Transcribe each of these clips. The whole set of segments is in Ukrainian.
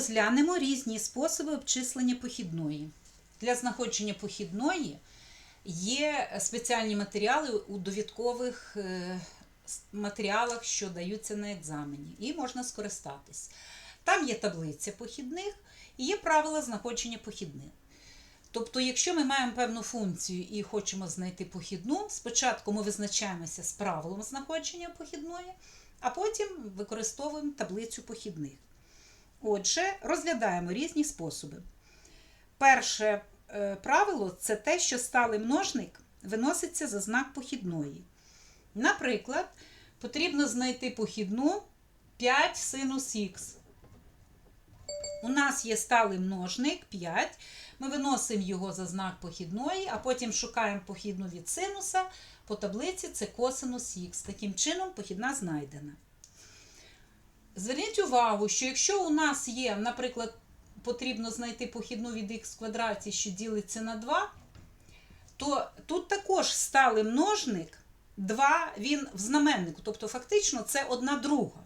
розглянемо різні способи обчислення похідної. Для знаходження похідної є спеціальні матеріали у довідкових е, матеріалах, що даються на екзамені, і можна скористатись. Там є таблиця похідних і є правила знаходження похідних. Тобто, якщо ми маємо певну функцію і хочемо знайти похідну, спочатку ми визначаємося з правилом знаходження похідної, а потім використовуємо таблицю похідних. Отже, розглядаємо різні способи. Перше е, правило це те, що сталий множник виноситься за знак похідної. Наприклад, потрібно знайти похідну 5 синус х. У нас є сталий множник 5. Ми виносимо його за знак похідної, а потім шукаємо похідну від синуса. По таблиці це косинус х. Таким чином, похідна знайдена. Зверніть увагу, що якщо у нас є, наприклад, потрібно знайти похідну від х в квадраті, що ділиться на 2, то тут також сталий множник 2, він в знаменнику, тобто фактично це одна друга.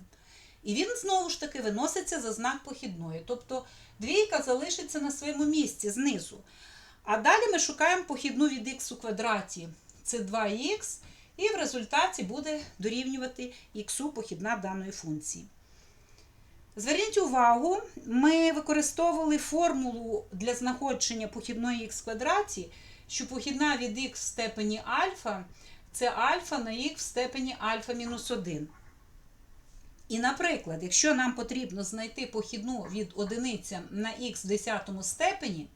І він знову ж таки виноситься за знак похідної. Тобто двійка залишиться на своєму місці знизу. А далі ми шукаємо похідну від х у квадраті. Це 2х, і в результаті буде дорівнювати х похідна даної функції. Зверніть увагу, ми використовували формулу для знаходження похідної х квадраті, що похідна від х в степені альфа це альфа на х в степені альфа мінус 1. І, наприклад, якщо нам потрібно знайти похідну від одиниця на х в 10 степені,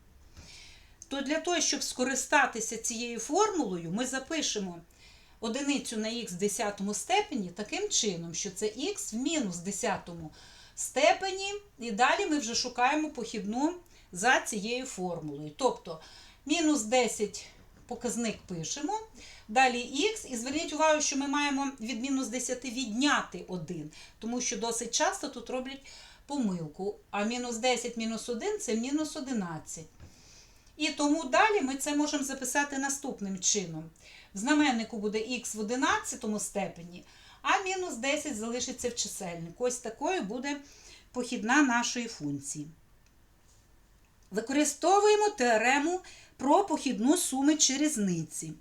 то для того, щоб скористатися цією формулою, ми запишемо одиницю на х в 10 степені таким чином, що це х в мінус 10 степені, і далі ми вже шукаємо похідну за цією формулою. Тобто мінус 10 показник пишемо, далі х, і зверніть увагу, що ми маємо від мінус 10 відняти 1, тому що досить часто тут роблять помилку. А мінус 10 мінус 1 це мінус 11. І тому далі ми це можемо записати наступним чином. В знаменнику буде х в 11 степені, а мінус 10 залишиться в чисельнику. Ось такою буде похідна нашої функції. Використовуємо теорему про похідну суми чи різниці.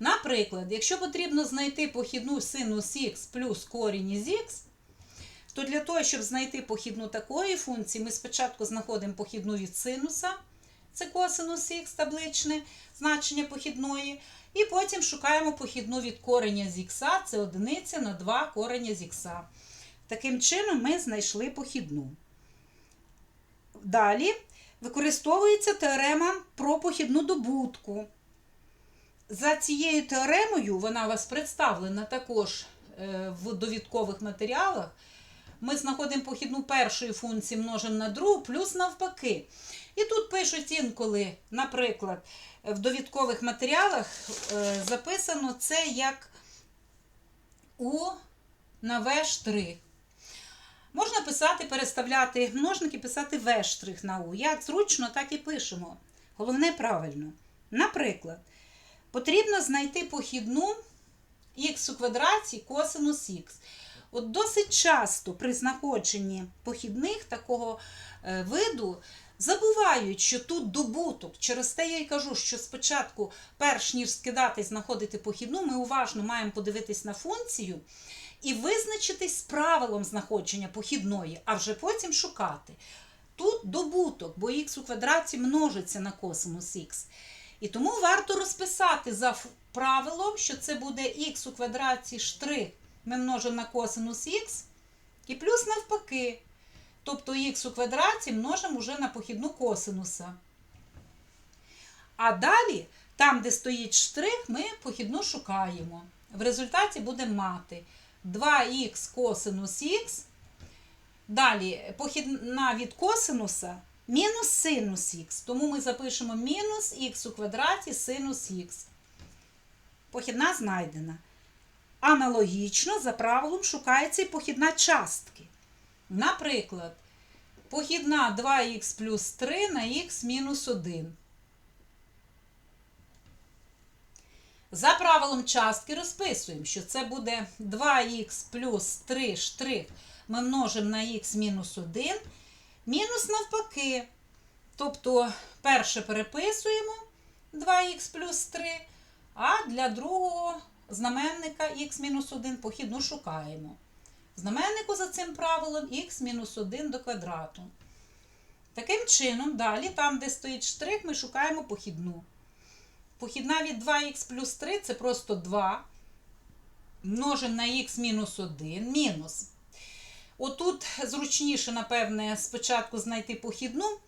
Наприклад, якщо потрібно знайти похідну синус х плюс корінь із х, то для того, щоб знайти похідну такої функції, ми спочатку знаходимо похідну від синуса, це косинус х табличне значення похідної, і потім шукаємо похідну від кореня з х, це одиниця на 2 кореня з х. Таким чином ми знайшли похідну. Далі використовується теорема про похідну добутку. За цією теоремою, вона у вас представлена також е, в довідкових матеріалах. Ми знаходимо похідну першої функції множимо на другу, плюс навпаки. І тут пишуть інколи, наприклад, в довідкових матеріалах е, записано це як У на В. Можна писати, переставляти множники, писати В на У. Як зручно, так і пишемо. Головне правильно. Наприклад, потрібно знайти похідну х у квадраті косинус х. От досить часто при знаходженні похідних такого е, виду забувають, що тут добуток. Через те я й кажу, що спочатку, перш ніж скидати знаходити похідну, ми уважно маємо подивитись на функцію і визначитись з правилом знаходження похідної, а вже потім шукати. Тут добуток, бо х у квадраті множиться на косинус х. І тому варто розписати за правилом, що це буде х у квадраті штрих ми множимо на косинус х, і плюс навпаки. Тобто х у квадраті множимо вже на похідну косинуса. А далі, там, де стоїть штрих, ми похідну шукаємо. В результаті будемо мати 2х косинус х. Далі похідна від косинуса мінус синус х. Тому ми запишемо мінус х у квадраті синус х. Похідна знайдена. Аналогічно, за правилом, шукається і похідна частки. Наприклад, похідна 2х плюс 3 на х мінус 1. За правилом частки розписуємо, що це буде 2х плюс 3 штрих ми множимо на х мінус 1. Мінус навпаки. Тобто, перше переписуємо 2х плюс 3, а для другого знаменника х-1 похідну шукаємо. Знаменнику за цим правилом х-1 до квадрату. Таким чином, далі, там, де стоїть штрих, ми шукаємо похідну. Похідна від 2х плюс 3 це просто 2 множимо на х мінус 1 мінус. Отут зручніше, напевне, спочатку знайти похідну.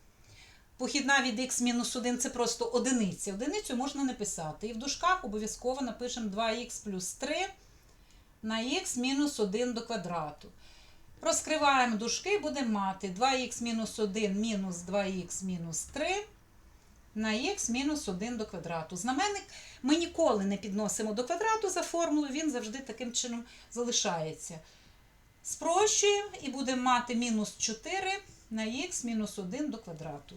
Похідна від х мінус 1 це просто одиниця. Одиницю можна не писати. І в дужках обов'язково напишемо 2х плюс 3 на х мінус 1 до квадрату. Розкриваємо дужки, будемо мати 2х мінус 1 мінус 2х мінус 3 на х мінус 1 до квадрату. Знаменник ми ніколи не підносимо до квадрату за формулою, він завжди таким чином залишається. Спрощуємо і будемо мати мінус 4 на х мінус 1 до квадрату.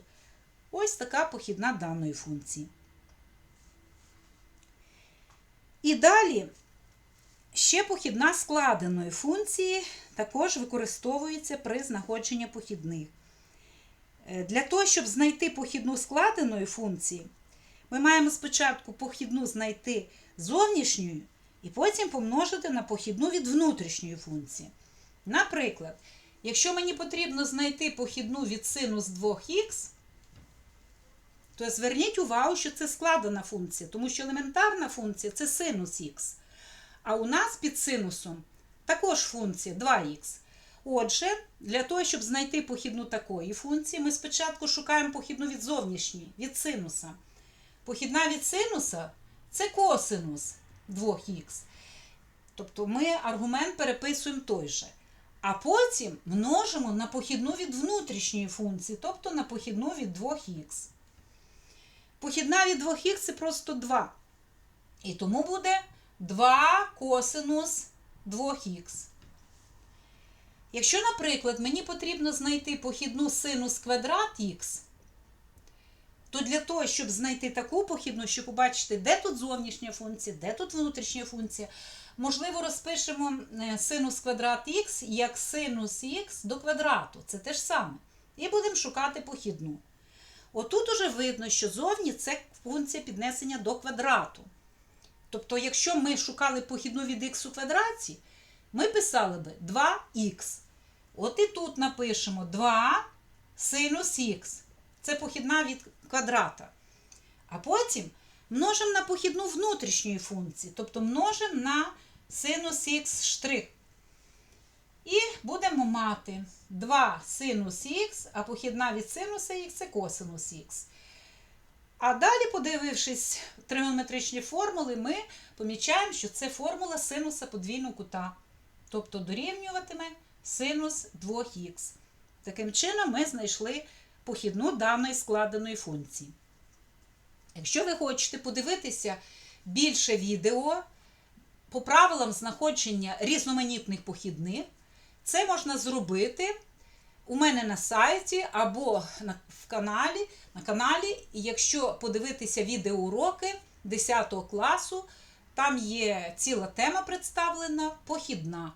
Ось така похідна даної функції. І далі ще похідна складеної функції також використовується при знаходженні похідних. Е, Для того, щоб знайти похідну складеної функції, ми маємо спочатку похідну знайти зовнішньою і потім помножити на похідну від внутрішньої функції. Наприклад, якщо мені потрібно знайти похідну від синус 2х, то зверніть увагу, що це складена функція, тому що елементарна функція це синус х. А у нас під синусом також функція 2х. Отже, для того, щоб знайти похідну такої функції, ми спочатку шукаємо похідну від зовнішньої, від синуса. Похідна від синуса це косинус 2х. Тобто ми аргумент переписуємо той же. А потім множимо на похідну від внутрішньої функції, тобто на похідну від 2х. Похідна від 2х це просто 2. І тому буде 2 косинус 2х. Якщо, наприклад, мені потрібно знайти похідну синус квадрат х, то для того, щоб знайти таку похідну, щоб побачити, де тут зовнішня функція, де тут внутрішня функція, можливо, розпишемо е, синус квадрат х як синус х до квадрату. Це те ж саме. І будемо шукати похідну. Отут уже видно, що зовні це функція піднесення до квадрату. Тобто, якщо ми шукали похідну від х у квадраті, ми писали би 2х. От і тут напишемо 2 синус х. Це похідна від квадрата. А потім множимо на похідну внутрішньої функції, тобто множимо на синус х штрих. І будемо мати 2 синус х, а похідна від синуса х це косинус х. А далі, подивившись тригонометричні формули, ми помічаємо, що це формула синуса подвійного кута. Тобто дорівнюватиме синус 2х. Таким чином, ми знайшли похідну даної складеної функції. Якщо ви хочете подивитися більше відео по правилам знаходження різноманітних похідних, це можна зробити у мене на сайті або на, в каналі, на каналі. Якщо подивитися відеоуроки 10 класу, там є ціла тема представлена похідна.